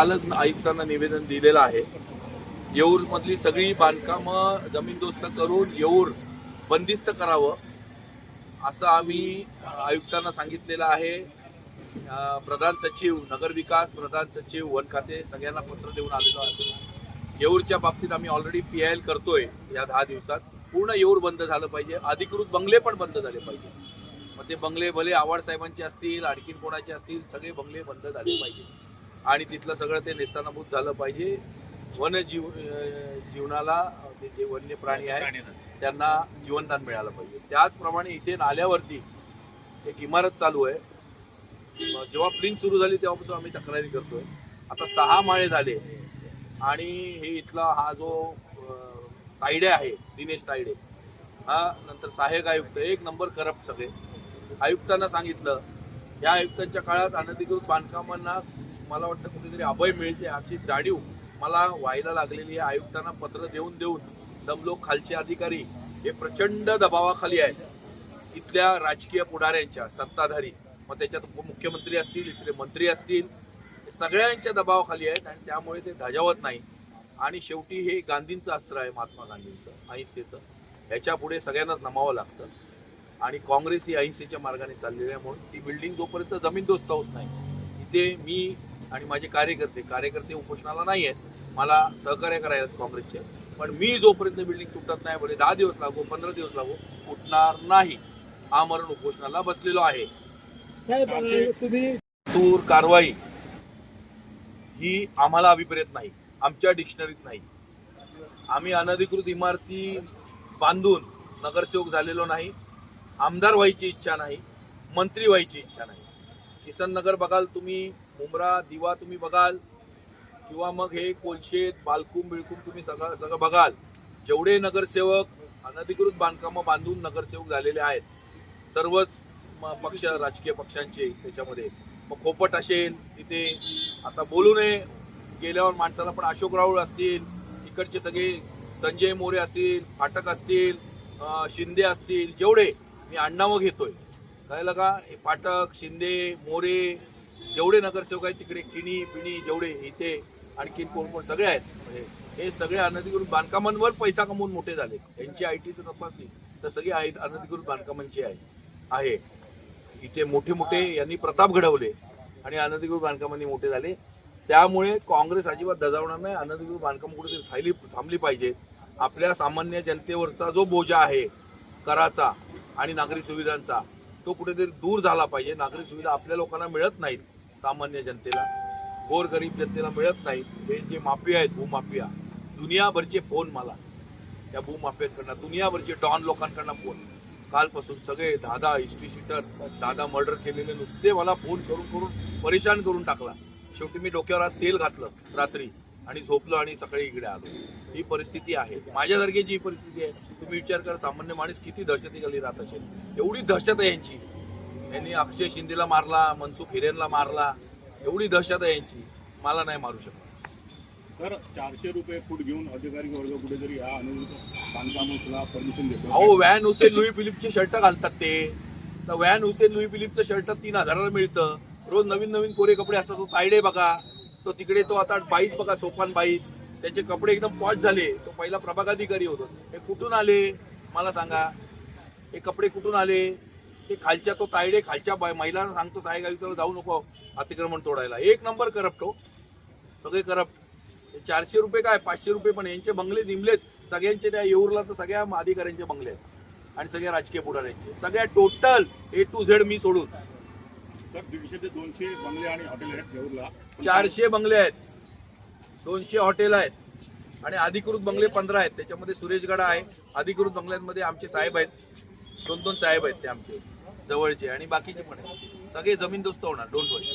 कालच आयुक्तांना निवेदन दिलेलं आहे. येऊर मधली सगळी बांधकामं जमीनदोस्त करून येऊर बंदिस्त करावं असं आम्ही आयुक्तांना सांगितलेलं आहे. प्रधान सचिव नगरविकास प्रधान सचिव वन खाते सगळ्यांना पत्र देऊन आलेलो आहे. येऊरच्या बाबतीत आम्ही ऑलरेडी पी आय एल करतोय या दहा दिवसात. पूर्ण येऊर बंद झालं पाहिजे. अधिकृत बंगले पण बंद झाले पाहिजे. मग ते बंगले भले आव्हाड साहेबांचे असतील आणखीन कोणाचे असतील सगळे बंगले बंद झाले पाहिजे. आणि तिथलं सगळं ते नेस्तानाभूत झालं पाहिजे. वनजीव जीवनाला जे वन्य प्राणी आहेत त्यांना जीवनदान मिळालं पाहिजे. त्याचप्रमाणे इथे नाल्यावरती एक इमारत चालू आहे. जेव्हा प्लिंग सुरू झाली तेव्हापासून आम्ही तक्रारी करतोय. आता सहा माळे झाले. आणि हे इथला हा जो तायडे आहे दिनेश तायडे हा नंतर सहाय्यक आयुक्त एक नंबर करप्ट सगळे. आयुक्तांना सांगितलं. या आयुक्तांच्या काळात अनधिकृत बांधकामांना मला वाटतं कुठेतरी अभय मिळते अशी जाणीव मला व्हायला लागलेली आहे. आयुक्तांना पत्र देऊन देऊन दमलोक खालचे अधिकारी हे प्रचंड दबावाखाली आहेत. इथल्या राजकीय पुढाऱ्यांच्या सत्ताधारी मग त्याच्यात उपमुख्यमंत्री असतील इथले मंत्री असतील हे सगळ्यांच्या दबावाखाली आहेत आणि त्यामुळे ते धजावत नाही. आणि शेवटी हे गांधींचं अस्त्र आहे महात्मा गांधींचं अहिंसेचं. ह्याच्या पुढे सगळ्यांनाच नमावं लागतं. आणि काँग्रेस ही अहिंसेच्या मार्गाने चाललेली आहे म्हणून ती बिल्डिंग जोपर्यंत जमीनदोस्त होत नाही इथे मी आणि माझे कार्यकर्ते कार्यकर्ते उपोषणाला नाही आहेत मला सहकार्य करायला काँग्रेसचे पण मी जोपर्यंत बिल्डिंग तुटत नाही भले दहा दिवस लागू पंधरा दिवस लागू उठणार नाही. आमरण उपोषणाला बसलेलो आहे. तुम्ही तूर कारवाई ही आम्हाला अभिप्रेत नाही आमच्या डिक्शनरीत नाही. आम्ही अनधिकृत इमारती बांधून नगरसेवक झालेलो नाही आमदार व्हायची इच्छा नाही मंत्री व्हायची इच्छा नाही. किसन नगर बघाल तुम्ही मुंब्रा दिवा तुम्ही बघाल किंवा मग हे कोलशेत बालकुम बिळकुम तुम्ही सगळं सगळं बघाल. जेवढे नगरसेवक अनधिकृत बांधकामं बांधून नगरसेवक झालेले आहेत सर्वच म- पक्ष राजकीय पक्षांचे त्याच्यामध्ये. मग खोपट असेल तिथे आता बोलू नये. गेल्यावर माणसाला पण अशोक राऊळ असतील इकडचे सगळे संजय मोरे असतील फाटक असतील शिंदे असतील जेवढे मी आडनावं घेतोय. कळलं का? हे शिंदे मोरे जेवढे नगरसेवक आहेत तिकडे किणी पिणी जेवढे इथे आणखीन कोण कोण सगळे आहेत. म्हणजे हे सगळे अनधिकृत बांधकामांवर पैसा कमवून मोठे झाले. यांची आय टी तर तपासली तर सगळी आई अनधिकृत बांधकामांची आहे. आहे. इथे मोठे मोठे यांनी प्रताप घडवले आणि अनधिकृत बांधकामांनी मोठे झाले. त्यामुळे काँग्रेस अजिबात दजावणार नाही. अनधिकृत बांधकाम कुठेतरी थांबली थांबली पाहिजे. आपल्या सामान्य जनतेवरचा जो बोजा आहे कराचा आणि नागरी सुविधांचा तो कुठेतरी दूर झाला पाहिजे. नागरी सुविधा आपल्या लोकांना मिळत नाहीत सामान्य जनतेला. गोरगरीब जनतेला मिळत नाहीत. हे जे माफिया आहेत भूमाफिया दुनियाभरचे फोन मला. त्या भूमाफियांकडनं दुनियाभरचे डॉन लोकांकडनं फोन. कालपासून सगळे दादा हिस्ट्री शीटर दादा मर्डर केलेले नुसते मला फोन करून करून परेशान करून टाकला. शेवटी मी डोक्यावर आज तेल घातलं रात्री. आणि झोपलो आणि सकाळी इकडे आलो. ही परिस्थिती आहे. माझ्यासारखी ही परिस्थिती आहे तुम्ही विचार करा सामान्य माणूस किती दहशतीखाली राहत असेल? एवढी दहशत आहे यांची. यांनी अक्षय शिंदेला मारला मनसुख हिरेनला मारला. एवढी दहशत आहे यांची. मला नाही मारू शकत. सर चारशे रुपये फूट घेऊन अधिकारी वर्ग कुठेतरी या अनुरूप बांधकामाला परमिशन देतो अहो व्हॅन हुसेन लुई फिलिपचे शर्ट घालतात ते. तर व्हॅन हुसेन लुई फिलिपचं शर्ट तीन हजाराला मिळतं. रोज नवीन नवीन कोरे कपडे असतात तो तायडे बघा. तो तिकडे तो आता बाईत बघा सोपान बाईत. त्याचे कपडे एकदम पॉच झाले. तो पहिला प्रभागाधिकारी होतो. हे कुठून आले? मला सांगा. हे कपडे कुठून आले? ते खालच्या तो तायडे खालच्या बाय- महिलांना सांगतो साहेब आयुक्ताला जाऊ नको. अतिक्रमण तोडायला. एक नंबर करप्टो हो. सगळे करप्ट. चारशे रुपये काय? पाचशे रुपये पण. यांचे बंगले दिमलेत सगळ्यांचे त्या येऊरला तर सगळ्या अधिकाऱ्यांचे बंगले आहेत. आणि सगळ्या राजकीय पुढाऱ्यांचे. सगळ्या टोटल ए टू झेड मी सोडून. तर दीडशे ते दोनशे बंगले आणि हॉटेल आहेत येऊरला चारशे बंगले आहेत. दोनशे हॉटेल आहेत. आणि अधिकृत बंगले पंधरा आहेत. त्याच्यामध्ये सुरेशगडा आहे. अधिकृत बंगल्यांमध्ये आमचे साहेब आहेत. दोन दोन साहेब आहेत ते आमचे. जवळचे. आणि बाकीचे पण आहेत. सगळे जमीन दोस्त होणार. डोंट वरी